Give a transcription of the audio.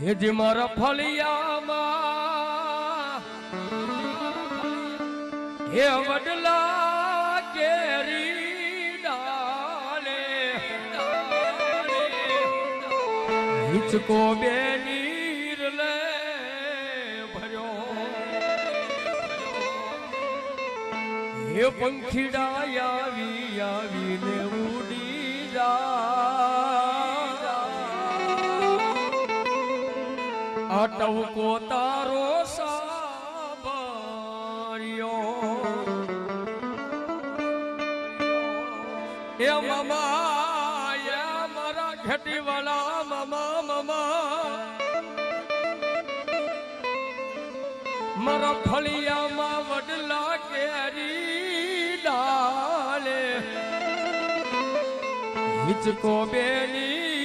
હેજી મારા ફળિયામાં. હે વડલા કેરી હિચકો બે નીર લે ભર્યો. હે પંખીડા આવી આવીને અટવકો તારો સાબર્યો એ મમા, એ મારા ઘેટી વાળા મમા મમા. મારા ફળિયામાં વડલા કેરી ડાલે. હિચકો બેની